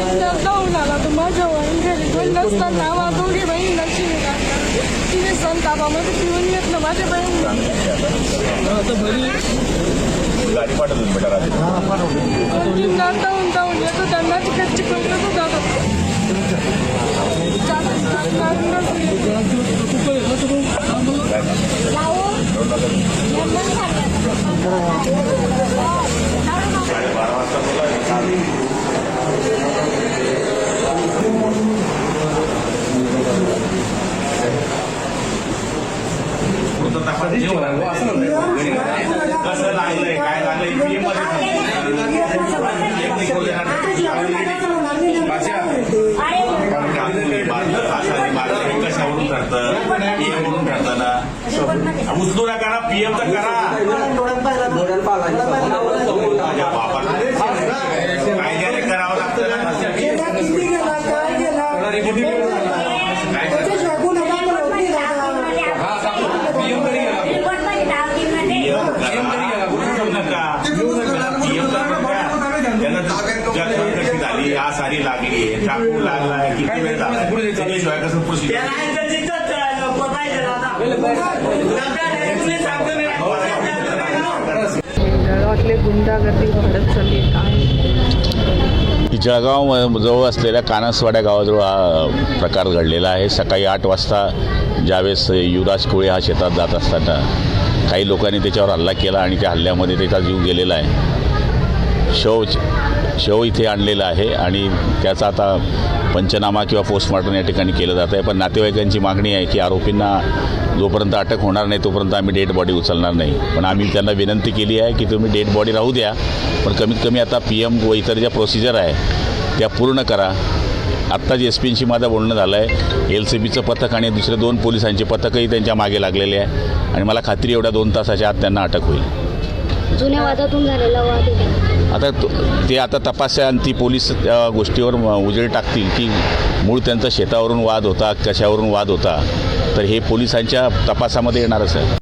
दौडून आला तो माझ्या वळून घरी पण नसताना आम्हा दोघी बहीण लक्ष्मी काका तिने संतापामध्ये पिऊन माझ्या बहीण गाडी पाठवली बेटा जाऊन जाऊन येतो त्यांना तिकडची पैसे सुद्धा जातो हे होणार नाही. कसं लागलंय काय लागलंय बातमी कशावरून ठरतं पीएम म्हणून ठरताना उचलू ना पीएम तर करा बापाला कायद्याने करावं लागतं ना कशी झाली आ सारी लागली चाकू लागलाय किती वेळ झाला? त्याच्याशिवाय कसं प्रोसिजर जळगावातले गुंडागर्दी वाढत चालली काय? जळगाव जवळ असलेल्या कानसवाड्या गावाजवळ हा प्रकार घडलेला आहे. सकाळी आठ वाजता ज्यावेळेस युवराज कोळे हा शेतात जात असताना काही लोकांनी त्याच्यावर हल्ला केला आणि त्या हल्ल्यामध्ये त्याचा जीव गेलेला आहे. शव शव इथे आणलेला आहे आणि त्याचा आता पंचनामा किंवा पोस्टमॉर्टम या ठिकाणी केलं जात आहे. पण नातेवाईकांची मागणी आहे की आरोपींना जोपर्यंत अटक होणार नाही तोपर्यंत आम्ही डेड बॉडी उचलणार नाही. पण आम्ही त्यांना विनंती केली आहे की तुम्ही डेड बॉडी राहू द्या. पण कमीत कमी आता पी एम व इतर ज्या प्रोसिजर आहे त्या पूर्ण करा. आत्ता जे एस पींशी माझं बोलणं झालं आहे एल सी बीचं पथक आणि दुसरे दोन पोलिसांचे पथकही त्यांच्या मागे लागलेले आहे. आणि मला खात्री एवढ्या दोन तासाच्या आत त्यांना अटक होईल. जुन्या वादातून झालेला वाद आता तो ते आता तपासा आणि ती पोलीस त्या गोष्टीवर उजेड टाकतील की मूळ त्यांचा शेतावरून वाद होता कशावरून वाद होता. तर हे पोलिसांच्या तपासामध्ये येणारच आहे.